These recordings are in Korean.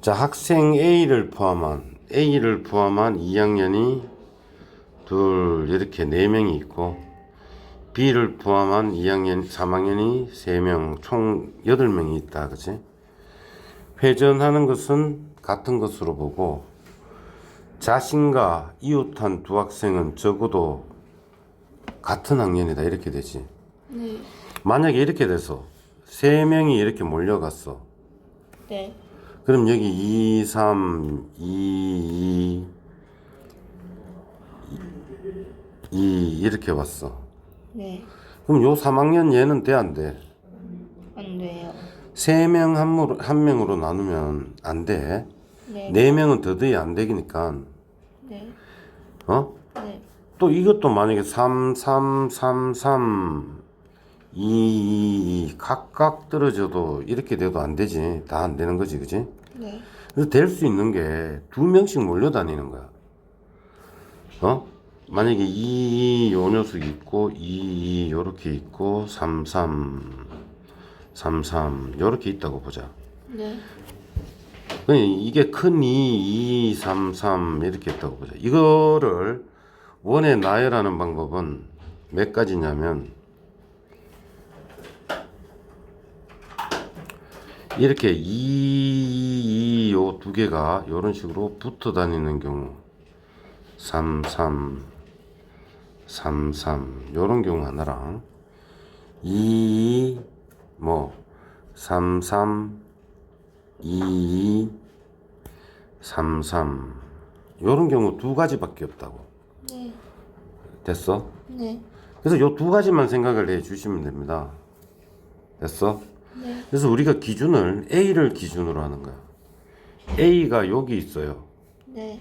자, 학생 A를 포함한 A를 포함한 2학년이 둘 이렇게 네 명이 있고 B를 포함한 2학년 3학년이 3명 총 8명이 있다. 그치? 회전하는 것은 같은 것으로 보고 자신과 이웃한 두 학생은 적어도 같은 학년이다. 이렇게 되지. 네. 만약에 이렇게 돼서 세 명이 이렇게 몰려갔어. 네. 그럼 여기 2, 3, 2, 2, 2 이렇게 왔어. 네. 그럼 요 3학년 얘는 돼, 안 돼? 안 돼요. 세명 한, 무- 한 명으로 나누면 안 돼. 네. 네 명은 더더이 안 되니까. 네. 어? 네. 또 이것도 만약에 3, 3, 3, 3, 2, 2, 2 각각 떨어져도 이렇게 돼도 안 되지. 다 안 되는 거지, 그지? 네. 그래서 될 수 있는 게 두 명씩 몰려다니는 거야. 어? 만약에 2, 2, 요 녀석 있고, 2, 2, 요렇게 있고, 3, 3, 3, 3, 요렇게 있다고 보자. 네. 그러니까 이게 큰 2, 2, 3, 3 이렇게 있다고 보자. 이거를 원의 나열하는 방법은 몇 가지냐면 이렇게 2, 2, 요두 개가 이런 식으로 붙어 다니는 경우 3, 3, 3, 3 요런 경우 하나랑 2, 뭐 3, 3, 2, 3, 3 요런 경우 두 가지밖에 없다고 네. 됐어? 네. 그래서 요 두 가지만 생각을 해 주시면 됩니다 됐어? 네. 그래서 우리가 기준을 A를 기준으로 하는 거야 A가 여기 있어요 네.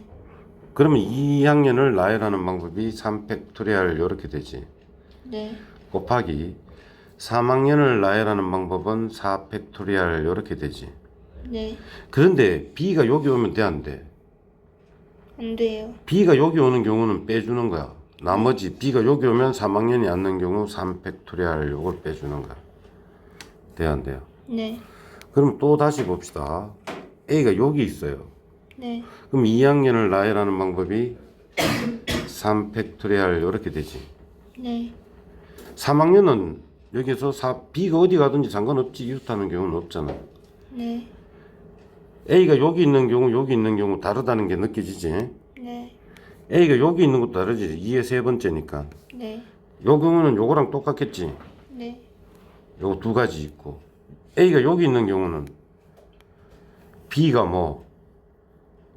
그러면 2학년을 나열하는 방법이 3 팩토리얼 이렇게 되지 네. 곱하기 3학년을 나열하는 방법은 4 팩토리얼 이렇게 되지 네. 그런데 B가 여기 오면 돼 안 돼? 안 돼요. B가 여기 오는 경우는 빼주는 거야. 나머지 B가 여기 오면 3학년이 앉는 경우 3 팩토리얼 요걸 빼주는 거야. 돼요 안 돼요? 네. 그럼 또 다시 봅시다. A가 여기 있어요. 네. 그럼 2학년을 나열하는 방법이 3 팩토리얼 이렇게 되지. 네. 3학년은 여기서 4, B가 어디 가든지 상관없지 이웃하는 경우는 없잖아. 네. A가 여기 있는 경우 여기 있는 경우 다르다는 게 느껴지지. 네. A가 여기 있는 것도 다르지. 2의 세 번째니까. 네. 요 경우는 요거랑 똑같겠지. 네. 요거 두 가지 있고. A가 여기 있는 경우는 B가 뭐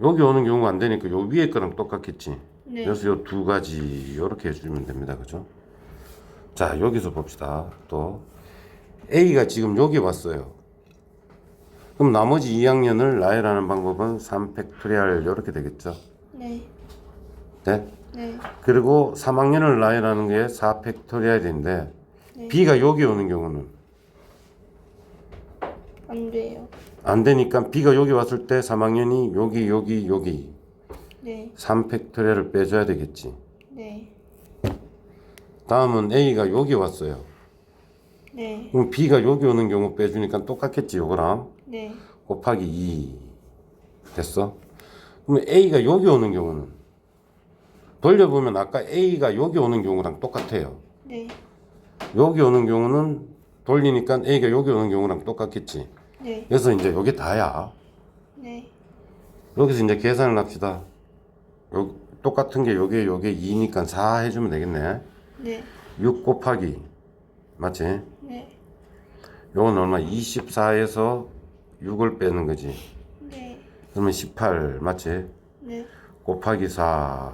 여기 오는 경우가 안 되니까 요 위에 거랑 똑같겠지. 네. 그래서 요 두 가지 요렇게 해주면 됩니다. 그죠? 자 여기서 봅시다. 또 A가 지금 여기 왔어요. 그럼 나머지 2학년을 나열하는 방법은 3팩토리얼 요렇게 되겠죠. 네. 네? 네. 그리고 3학년을 나열하는 게 4팩토리얼인데 네. B가 여기 오는 경우는 안 돼요. 안 되니까 B가 여기 왔을 때 3학년이 여기 여기 여기 네. 3팩토리얼을 빼줘야 되겠지. 네. 다음은 A가 여기 왔어요. 네. 그럼 B가 여기 오는 경우 빼주니까 똑같겠지 요거랑 네. 곱하기 2 됐어? 그럼 A가 여기 오는 경우는 돌려보면 아까 A가 여기 오는 경우랑 똑같아요. 네. 여기 오는 경우는 돌리니까 A가 여기 오는 경우랑 똑같겠지. 네. 그래서 이제 여기 다야. 네. 여기서 이제 계산을 합시다. 요, 똑같은 게 요게 요게 2니까 4 해주면 되겠네. 네. 6 곱하기 맞지? 네. 요건 얼마? 24에서 6을 빼는 거지. 네. 그러면 18 맞지? 네. 곱하기 4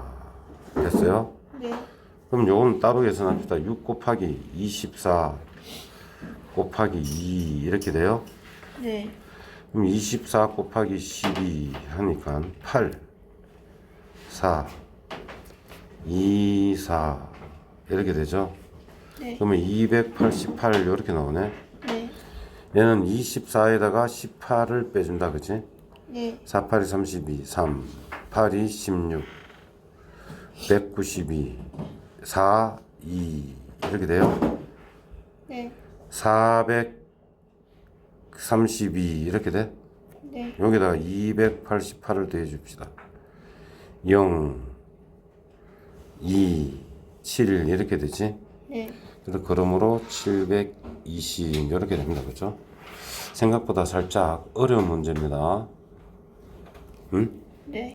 됐어요? 네. 그럼 요건 따로 계산합시다. 6 곱하기 24 곱하기 2 이렇게 돼요? 네. 그럼 24 곱하기 12 하니까 8 4 2 4 이렇게 되죠? 네. 그러면 288 이렇게 나오네. 네. 얘는 24에다가 18을 빼준다, 그치? 네. 4, 8이 32, 3, 8이 16, 192, 4, 2 이렇게 돼요. 네. 432 이렇게 돼? 네. 여기다가 288을 더해 줍시다. 0, 2, 7 이렇게 되지? 네. 그래서 그러므로 720 이렇게 됩니다. 그죠? 생각보다 살짝 어려운 문제입니다. 응? 네.